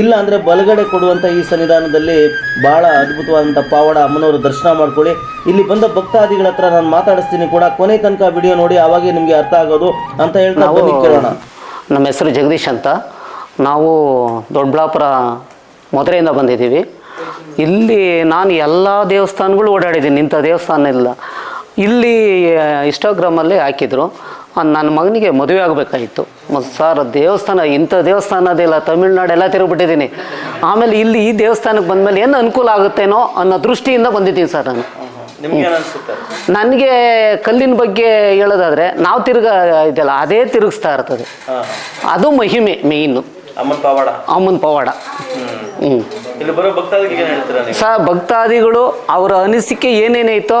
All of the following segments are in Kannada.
ಇಲ್ಲ ಅಂದರೆ ಬಲಗಡೆ ಕೊಡುವಂಥ ಈ ಸನ್ನಿಧಾನದಲ್ಲಿ ಭಾಳ ಅದ್ಭುತವಾದಂಥ ಪಾವಡ ಅಮ್ಮನವರು ದರ್ಶನ ಮಾಡ್ಕೊಳ್ಳಿ. ಇಲ್ಲಿ ಬಂದ ಭಕ್ತಾದಿಗಳ ಹತ್ರ ನಾನು ಮಾತಾಡಿಸ್ತೀನಿ ಕೂಡ. ಕೊನೆ ತನಕ ವಿಡಿಯೋ ನೋಡಿ ಅವಾಗೇ ನಿಮಗೆ ಅರ್ಥ ಆಗೋದು ಅಂತ ಹೇಳ್ತಾ ಬನ್ನಿ ಕೇಳೋಣ. ನಮ್ಮ ಹೆಸರು ಜಗದೀಶ್ ಅಂತ. ನಾವು ದೊಡ್ಡಬಳ್ಳಾಪುರ ಮಧುರೆಯಿಂದ ಬಂದಿದ್ದೀವಿ. ಇಲ್ಲಿ ನಾನು ಎಲ್ಲ ದೇವಸ್ಥಾನಗಳು ಓಡಾಡಿದ್ದೀನಿ ಇಂಥ ದೇವಸ್ಥಾನ ಇಲ್ಲ. ಇಲ್ಲಿ ಇನ್ಸ್ಟಾಗ್ರಾಮಲ್ಲಿ ಹಾಕಿದ್ರು. ನನ್ನ ಮಗನಿಗೆ ಮದುವೆ ಆಗಬೇಕಾಗಿತ್ತು. ಮತ್ತು ಸರ್ ದೇವಸ್ಥಾನ ಇಂಥ ದೇವಸ್ಥಾನ ಅದಿಲ್ಲ ತಮಿಳ್ನಾಡೆಲ್ಲ ತಿರುಗಿಬಿಟ್ಟಿದ್ದೀನಿ ಆಮೇಲೆ ಇಲ್ಲಿ ಈ ದೇವಸ್ಥಾನಕ್ಕೆ ಬಂದಮೇಲೆ ಏನು ಅನುಕೂಲ ಆಗುತ್ತೇನೋ ಅನ್ನೋ ದೃಷ್ಟಿಯಿಂದ ಬಂದಿದ್ದೀನಿ ಸರ್ ನಾನು. ನನಗೆ ಕಲ್ಲಿನ ಬಗ್ಗೆ ಹೇಳೋದಾದರೆ ನಾವು ತಿರುಗ ಇದೆಯಲ್ಲ ಅದೇ ತಿರುಗಿಸ್ತಾ ಇರ್ತದೆ. ಅದು ಮಹಿಮೆ ಮೇಯ್ನು ಅಮ್ಮನ ಪವಾಡ. ಅಮ್ಮನ ಪವಾಡ. ಹ್ಞೂ ಇಲ್ಲಿ ಬರೋ ಭಕ್ತಾದಿಗಳಿಗೆ ಏನು ಹೇಳ್ತೀರಾ ನೀವು? ಸ ಭಕ್ತಾದಿಗಳು ಅವರ ಅನಿಸಿಕೆ ಏನೇನೈತೋ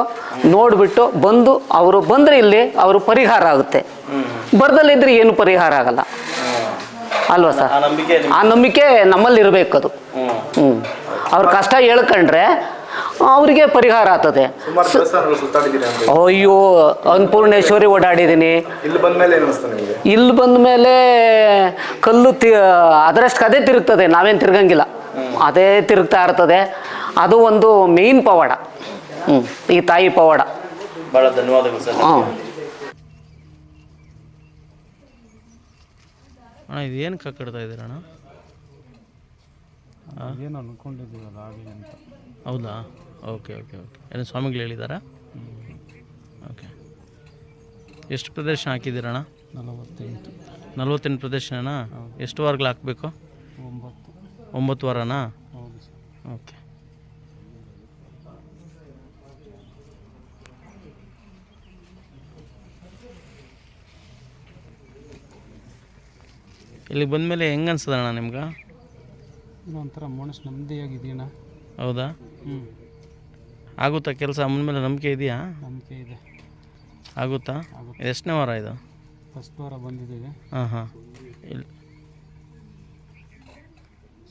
ನೋಡಿಬಿಟ್ಟು ಬಂದು ಅವರು ಬಂದರೆ ಇಲ್ಲಿ ಅವರು ಪರಿಹಾರ ಆಗುತ್ತೆ. ಬರ್ದಲ್ಲಿದ್ರೆ ಏನು ಪರಿಹಾರ ಆಗಲ್ಲ. ಅಲ್ವಾ ಸರ್? ಆ ನಂಬಿಕೆ ಆ ನಂಬಿಕೆ ನಮ್ಮಲ್ಲಿ ಇರಬೇಕು ಅದು ಹ್ಞೂ ಅವ್ರ ಕಷ್ಟ ಹೇಳ್ಕೊಂಡ್ರೆ ಅವರಿಗೆ ಪರಿಹಾರ ಆಗ್ತದೆ. ಅಯ್ಯೋ ಅನ್ನಪೂರ್ಣೇಶ್ವರಿ ಓಡಾಡಿದ್ದೀನಿ. ಇಲ್ಲಿ ಬಂದ್ಮೇಲೆ ಏನು ನಿಮಗೆ? ಇಲ್ಲಿ ಬಂದ ಮೇಲೆ ಕಲ್ಲು ತಿ ಅದರಷ್ಟು ಅದೇ ತಿರುಗ್ತದೆ ನಾವೇನು ತಿರ್ಗಂಗಿಲ್ಲ. ಅದೇ ತಿರುಗ್ತಾ ಇರ್ತದೆ. ಅದು ಒಂದು ಮೇಯ್ನ್ ಪವಾಡ. ಹ್ಞೂ ಈ ತಾಯಿ ಪವಾಡ. ಭಾಳ ಧನ್ಯವಾದಗಳು ಸರ್. ಹಾಂ ಅಣ್ಣ ಇದೇನು ಕಕ್ಕಡ್ತಾ ಇದ್ದೀರಣ್ಣ ಏನು ಅನ್ಕೊಂಡಿದ್ದೀವಲ್ಲ ಆಗಲಿ ಅಂತ. ಹೌದಾ? Okay okay okay. ಏನು ಸ್ವಾಮಿಗಳು ಹೇಳಿದಾರಾ? ಓಕೆ. ಎಷ್ಟು ಪ್ರದರ್ಶನ ಹಾಕಿದ್ದೀರಣ್ಣ? ನಲವತ್ತೆಂಟು. ನಲವತ್ತೆಂಟು ಪ್ರದರ್ಶನನಾ? ಎಷ್ಟು ವಾರಗಳು ಹಾಕಬೇಕು? ಒಂಬತ್ತು. ಒಂಬತ್ತು ವಾರನಾ? ಹೌದು ಸರ್. ಓಕೆ. ಇಲ್ಲಿಗೆ ಬಂದಮೇಲೆ ಹೆಂಗೆ ಅನ್ಸದಣ್ಣ ನಿಮ್ಗೆ? ಒಂಥರ ಮನಸ್ಸು ನೆಮ್ಮದಿಯಾಗಿದೆಯಣ್ಣ. ಹೌದಾ? ಹ್ಞೂ ಆಗುತ್ತಾ ಕೆಲಸ ಅಮ್ಮನ ಮೇಲೆ ನಂಬಿಕೆ ಇದೆಯಾ? ನಂಬಿಕೆ ಇದೆ. ಆಗುತ್ತಾ? ಎಷ್ಟನೇ ವಾರ ಇದು? ಫಸ್ಟ್ ವಾರ ಬಂದಿದ್ದೀವಿ ಹಾಂ ಹಾಂ. ಇಲ್ಲಿ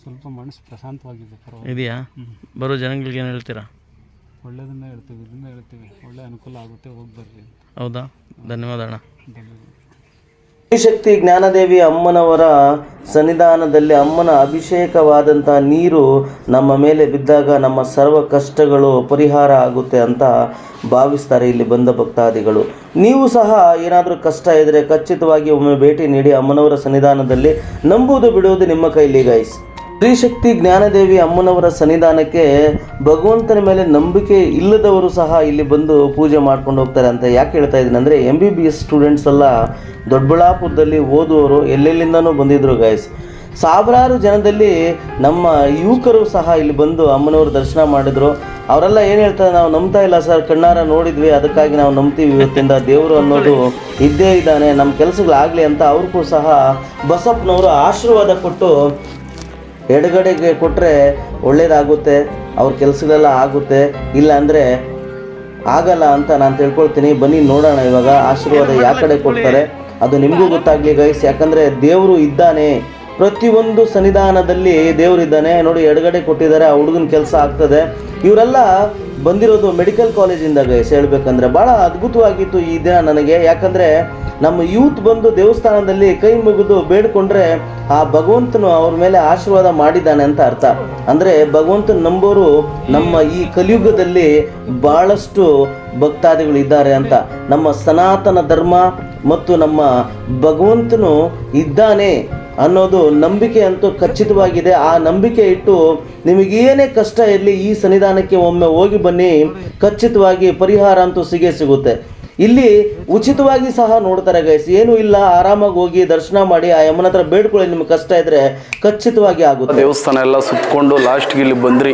ಸ್ವಲ್ಪ ಮನಸ್ಸು ಪ್ರಶಾಂತವಾಗಿದೆ ಪರವಾಗಿಲ್ಲ. ಇದೆಯಾ? ಬರೋ ಜನಗಳಿಗೆ ಏನು ಹೇಳ್ತೀರಾ? ಒಳ್ಳೆಯದನ್ನ ಹೇಳ್ತೀವಿ ಇದನ್ನ ಹೇಳ್ತೀವಿ. ಒಳ್ಳೆ ಅನುಕೂಲ ಆಗುತ್ತೆ ಹೋಗಿ ಬರ್ರಿ ಹೌದಾ? ಧನ್ಯವಾದ ಅಣ್ಣ. ಧನ್ಯವಾದ. ಶಕ್ತಿ ಜ್ಞಾನದೇವಿ ಅಮ್ಮನವರ ಸನ್ನಿಧಾನದಲ್ಲಿ ಅಮ್ಮನ ಅಭಿಷೇಕವಾದಂಥ ನೀರು ನಮ್ಮ ಮೇಲೆ ಬಿದ್ದಾಗ ನಮ್ಮ ಸರ್ವ ಕಷ್ಟಗಳು ಪರಿಹಾರ ಆಗುತ್ತೆ ಅಂತ ಭಾವಿಸ್ತಾರೆ ಇಲ್ಲಿ ಬಂದ ಭಕ್ತಾದಿಗಳು. ನೀವು ಸಹ ಏನಾದರೂ ಕಷ್ಟ ಇದ್ದರೆ ಖಚಿತವಾಗಿ ಒಮ್ಮೆ ಭೇಟಿ ನೀಡಿ ಅಮ್ಮನವರ ಸನ್ನಿಧಾನದಲ್ಲಿ ನಂಬುವುದು ಬಿಡುವುದು ನಿಮ್ಮ ಕೈಲಿ ಗೈಸ್ ಶ್ರೀಶಕ್ತಿ ಜ್ಞಾನದೇವಿ ಅಮ್ಮನವರ ಸನ್ನಿಧಾನಕ್ಕೆ ಭಗವಂತನ ಮೇಲೆ ನಂಬಿಕೆ ಇಲ್ಲದವರು ಸಹ ಇಲ್ಲಿ ಬಂದು ಪೂಜೆ ಮಾಡ್ಕೊಂಡು ಹೋಗ್ತಾರೆ ಅಂತ ಯಾಕೆ ಹೇಳ್ತಾ ಇದ್ದೀನಿ ಅಂದರೆ M B B S students ಎಲ್ಲ ದೊಡ್ಡಬಳ್ಳಾಪುರದಲ್ಲಿ ಓದುವವರು ಎಲ್ಲೆಲ್ಲಿಂದನೂ ಬಂದಿದ್ರು ಗೈಸ್ ಸಾವಿರಾರು ಜನದಲ್ಲಿ ನಮ್ಮ ಯುವಕರು ಸಹ ಇಲ್ಲಿ ಬಂದು ಅಮ್ಮನವರು ದರ್ಶನ ಮಾಡಿದ್ರು. ಅವರೆಲ್ಲ ಏನು ಹೇಳ್ತಾರೆ, ನಾವು ನಂಬ್ತಾ ಇಲ್ಲ ಸರ್ ಕಣ್ಣಾರ ನೋಡಿದ್ವಿ, ಅದಕ್ಕಾಗಿ ನಾವು ನಂಬ್ತೀವಿ ಇವತ್ತಿಂದ, ದೇವರು ಅನ್ನೋದು ಇದ್ದೇ ಇದ್ದಾನೆ ನಮ್ಮ ಕೆಲಸಗಳಾಗಲಿ ಅಂತ ಅವ್ರಿಗೂ ಸಹ ಬಸಪ್ಪನವರು ಆಶೀರ್ವಾದ ಕೊಟ್ಟು ಎಡಗಡೆಗೆ ಕೊಟ್ಟರೆ ಒಳ್ಳೇದಾಗುತ್ತೆ ಅವ್ರ ಕೆಲಸಗಳೆಲ್ಲ ಆಗುತ್ತೆ. ಇಲ್ಲ ಅಂದರೆ ಆಗಲ್ಲ ಅಂತ ನಾನು ತಿಳ್ಕೊಳ್ತೀನಿ. ಬನ್ನಿ ನೋಡೋಣ ಇವಾಗ. ಆಶೀರ್ವಾದ ಯಾವ ಕಡೆ ಕೊಡ್ತಾರೆ? ಅದು ನಿಮಗೂ ಗೊತ್ತಾಗಲಿ ಗೈಸ್ ಯಾಕಂದರೆ ದೇವರು ಇದ್ದಾನೆ. ಪ್ರತಿಯೊಂದು ಸನ್ನಿಧಾನದಲ್ಲಿ ದೇವರಿದ್ದಾನೆ ನೋಡಿ ಎಡಗಡೆ ಕೊಟ್ಟಿದ್ದಾರೆ. ಆ ಹುಡುಗನ ಕೆಲಸ ಆಗ್ತದೆ. ಇವರೆಲ್ಲ ಬಂದಿರೋದು ಮೆಡಿಕಲ್ ಕಾಲೇಜಿಂದ ಗೈಸ್ ಹೇಳ್ಬೇಕಂದ್ರೆ. ಭಾಳ ಅದ್ಭುತವಾಗಿತ್ತು ಈ ದಿನ ನನಗೆ. ಯಾಕಂದರೆ ನಮ್ಮ ಯೂತ್ ಬಂದು ದೇವಸ್ಥಾನದಲ್ಲಿ ಕೈ ಮುಗಿದು ಬೇಡ್ಕೊಂಡ್ರೆ ಆ ಭಗವಂತನು ಅವ್ರ ಮೇಲೆ ಆಶೀರ್ವಾದ ಮಾಡಿದ್ದಾನೆ ಅಂತ ಅರ್ಥ. ಅಂದರೆ ಭಗವಂತನ ನಂಬೋರು ನಮ್ಮ ಈ ಕಲಿಯುಗದಲ್ಲಿ ಬಹಳಷ್ಟು ಭಕ್ತಾದಿಗಳು ಇದ್ದಾರೆ ಅಂತ. ನಮ್ಮ ಸನಾತನ ಧರ್ಮ ಮತ್ತು ನಮ್ಮ ಭಗವಂತನು ಇದ್ದಾನೆ ಅನ್ನೋದು ನಂಬಿಕೆ ಅಂತೂ ಖಚಿತವಾಗಿದೆ. ಆ ನಂಬಿಕೆ ಇಟ್ಟು ನಿಮಗೇನೇ ಕಷ್ಟ ಇರಲಿ ಈ ಸನ್ನಿಧಾನಕ್ಕೆ ಒಮ್ಮೆ ಹೋಗಿ ಬನ್ನಿ, ಖಚಿತವಾಗಿ ಪರಿಹಾರ ಅಂತೂ ಸಿಗೇ ಸಿಗುತ್ತೆ. ಇಲ್ಲಿ ಉಚಿತವಾಗಿ ಸಹ ನೋಡ್ತಾರೆ ಗೈಸ್ ಏನು ಇಲ್ಲ, ಆರಾಮಾಗಿ ಹೋಗಿ ದರ್ಶನ ಮಾಡಿ ಆ ಯಮನ ಹತ್ರ ಬೇಡ್ಕೊಳ್ಳಿ, ನಿಮ್ಗೆ ಕಷ್ಟ ಇದ್ರೆ ಖಚಿತವಾಗಿ ಆಗುತ್ತೆ. ದೇವಸ್ಥಾನ ಎಲ್ಲ ಸುತ್ತಕೊಂಡು ಲಾಸ್ಟ್ಗೆ ಇಲ್ಲಿ ಬಂದ್ರಿ.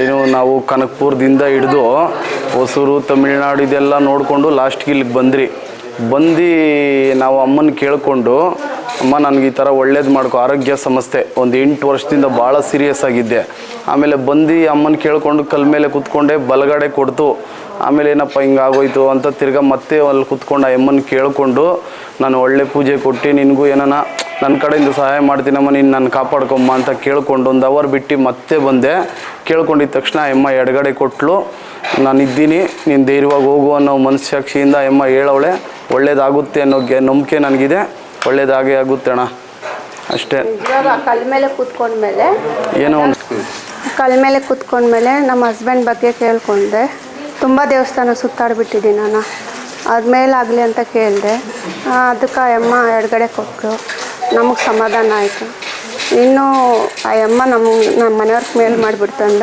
ಏನು ನಾವು ಕನಕಪುರದಿಂದ ಹಿಡಿದು ಹೊಸೂರು, ತಮಿಳ್ನಾಡು ಇದೆಲ್ಲ ನೋಡಿಕೊಂಡು ಲಾಸ್ಟ್ಗೆ ಇಲ್ಲಿಗೆ ಬಂದ್ರಿ. ಬಂದು ನಾವು ಅಮ್ಮನ ಕೇಳಿಕೊಂಡು, ಅಮ್ಮ, ನನಗೆ ಈ ಥರ ಒಳ್ಳೇದು ಮಾಡ್ಕೊ, ಆರೋಗ್ಯ ಸಮಸ್ಯೆ. ಒಂದು ಎಂಟು ವರ್ಷದಿಂದ ಭಾಳ ಸೀರಿಯಸ್ ಆಗಿದ್ದೆ. ಆಮೇಲೆ ಬಂದು ಅಮ್ಮನ ಕೇಳಿಕೊಂಡು ಕಲ್ ಮೇಲೆ ಕೂತ್ಕೊಂಡೆ ಬಲಗಡೆ ಕೊಡ್ತು. ಆಮೇಲೆ ಏನಪ್ಪ ಹಿಂಗಾಗೋಯ್ತು ಅಂತ ತಿರ್ಗ ಮತ್ತೆ ಅಲ್ಲಿ ಕುತ್ಕೊಂಡು ಆ ಯಮ್ಮನ ಕೇಳಿಕೊಂಡು ನಾನು ಒಳ್ಳೆ ಪೂಜೆ ಕೊಟ್ಟು ನಿನಗೂ ಏನನ ನನ್ನ ಕಡೆಯಿಂದ ಸಹಾಯ ಮಾಡ್ತೀನಮ್ಮ ನೀನು ನನ್ನ ಕಾಪಾಡ್ಕೊಮ್ಮ ಅಂತ ಕೇಳ್ಕೊಂಡು ಒಂದು ಅವರ್ ಬಿಟ್ಟು ಮತ್ತೆ ಬಂದೆ. ಕೇಳ್ಕೊಂಡಿದ್ದ ತಕ್ಷಣ ಎಮ್ಮ ಅಮ್ಮ ಎಡಗಡೆ ಕೊಟ್ಟಲು ನಾನು ಇದ್ದೀನಿ ನೀನು ಧೈರ್ಯವಾಗಿ ಹೋಗು ಅನ್ನೋ ಮನಸ್ಸಾಕ್ಷಿಯಿಂದ ಎಮ್ಮ ಅಮ್ಮ ಹೇಳವಳೆ ಒಳ್ಳೇದಾಗುತ್ತೆ ಅನ್ನೋ ಗೆ ನಂಬಿಕೆ ನನಗಿದೆ. ಒಳ್ಳೇದಾಗೇ ಆಗುತ್ತೆ ಅಣ್ಣ. ಅಷ್ಟೇ. ಕಲ್ ಮೇಲೆ ಕೂತ್ಕೊಂಡ್ಮೇಲೆ ಏನೋ ಒಂದು ಕಲ್ ಮೇಲೆ ಕೂತ್ಕೊಂಡ್ಮೇಲೆ ನಮ್ಮ ಹಸ್ಬೆಂಡ್ ಬಗ್ಗೆ ಕೇಳ್ಕೊಂಡೆ. ತುಂಬ ದೇವಸ್ಥಾನ ಸುತ್ತಾಡ್ಬಿಟ್ಟಿದ್ದೀನಿ ನಾನು. ಅದ್ಮೇಲಾಗಲಿ ಅಂತ ಕೇಳಿದೆ. ಅದಕ್ಕೆ ಆ ಅಮ್ಮ ಎಡಗಡೆ ಕೊಟ್ಟರು ನಮಗೆ ಸಮಾಧಾನ ಆಯಿತು. ಇನ್ನೂ ಆ ಅಮ್ಮ ನಮ್ಮ ನಮ್ಮ ಮನೆಯವ್ರಿಗೆ ಮೇಲೆ ಮಾಡಿಬಿಡ್ತಂದ,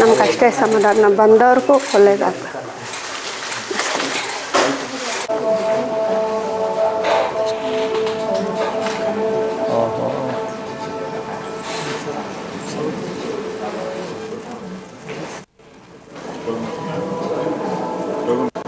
ನಮ್ಗೆ ಅಷ್ಟೇ ಸಮಾಧಾನ. ಬಂದವ್ರಿಗೂ ಒಳ್ಳೇದಾಗ್ತದೆ